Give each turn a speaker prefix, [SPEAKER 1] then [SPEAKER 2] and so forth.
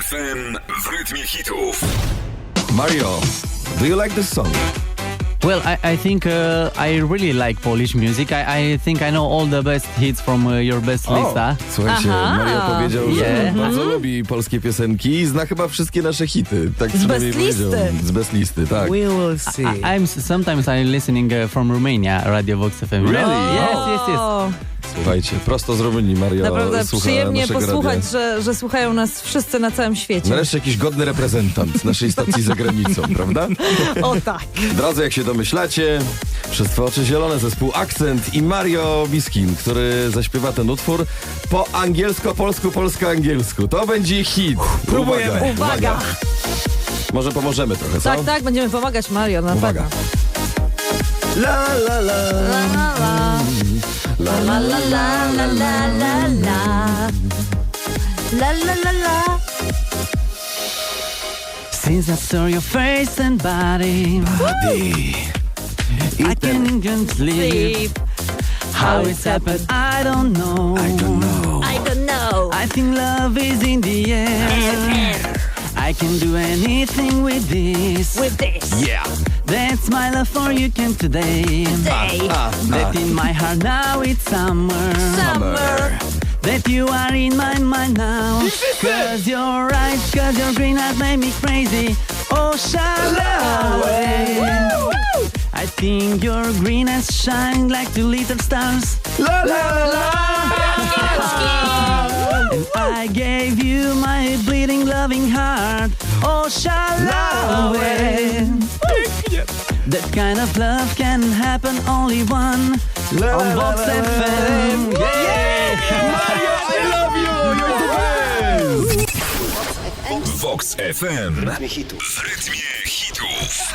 [SPEAKER 1] FM w rytmie hitów.
[SPEAKER 2] Mario, do you like this song?
[SPEAKER 3] Well, I, I think uh, I really like Polish music. I, I think I know all the best hits from uh, your best lista.
[SPEAKER 2] słuchajcie,
[SPEAKER 4] Aha.
[SPEAKER 2] Mario powiedział, że
[SPEAKER 3] Yeah.
[SPEAKER 2] bardzo lubi polskie piosenki i zna chyba wszystkie nasze hity. Tak
[SPEAKER 4] Z bez listy.
[SPEAKER 2] Z bez listy, tak.
[SPEAKER 5] We will see.
[SPEAKER 3] I, I'm sometimes I'm listening uh, from Romania, Radio Vox FM.
[SPEAKER 2] Really?
[SPEAKER 3] Yes, yes, yes.
[SPEAKER 2] Słuchajcie, prosto z Rumunii Mario
[SPEAKER 4] naprawdę przyjemnie posłuchać,
[SPEAKER 2] radia.
[SPEAKER 4] że, że słuchają nas wszyscy na całym świecie.
[SPEAKER 2] Nareszcie jakiś godny reprezentant naszej stacji za granicą, prawda?
[SPEAKER 4] O tak.
[SPEAKER 2] Drodzy, jak się domyślacie, przez Twoje oczy zielone zespół Akcent i Mario Biskin, który zaśpiewa ten utwór po angielsko, polsku, polsko-angielsku. To będzie hit.
[SPEAKER 5] Próbujemy.
[SPEAKER 4] Uwaga.
[SPEAKER 2] Może pomożemy trochę, co?
[SPEAKER 4] Tak, tak, będziemy pomagać Mario, na
[SPEAKER 2] Uwaga.
[SPEAKER 4] pewno.
[SPEAKER 2] La, la, la.
[SPEAKER 4] La, la, la.
[SPEAKER 2] La,
[SPEAKER 4] La, la, la, la, la, la, la. La, la, la, la.
[SPEAKER 3] Since I saw your face and body, I can't even sleep.
[SPEAKER 4] Sleep.
[SPEAKER 3] How it's happened, I don't know.
[SPEAKER 2] I don't know.
[SPEAKER 4] I don't know.
[SPEAKER 3] I think love is in the air. I can do anything with this.
[SPEAKER 4] With this.
[SPEAKER 2] Yeah.
[SPEAKER 3] That's my love for you can today.
[SPEAKER 4] Day. Uh, uh, uh.
[SPEAKER 3] That in my heart now it's summer.
[SPEAKER 4] Summer.
[SPEAKER 3] That you are in my mind now. Cause your eyes, cause your green eyes make me crazy. Oh, Shalaway. I think your green eyes shine like two little stars.
[SPEAKER 2] La, la, la.
[SPEAKER 3] And I gave you my bleeding, loving heart. Oh, Shalaway. That kind of love can happen only one
[SPEAKER 2] La,
[SPEAKER 3] on
[SPEAKER 2] la,
[SPEAKER 3] Vox
[SPEAKER 2] la, la.
[SPEAKER 3] FM.
[SPEAKER 2] Mario, I love you! You're the best!
[SPEAKER 1] Vox FM w rytmie hitów.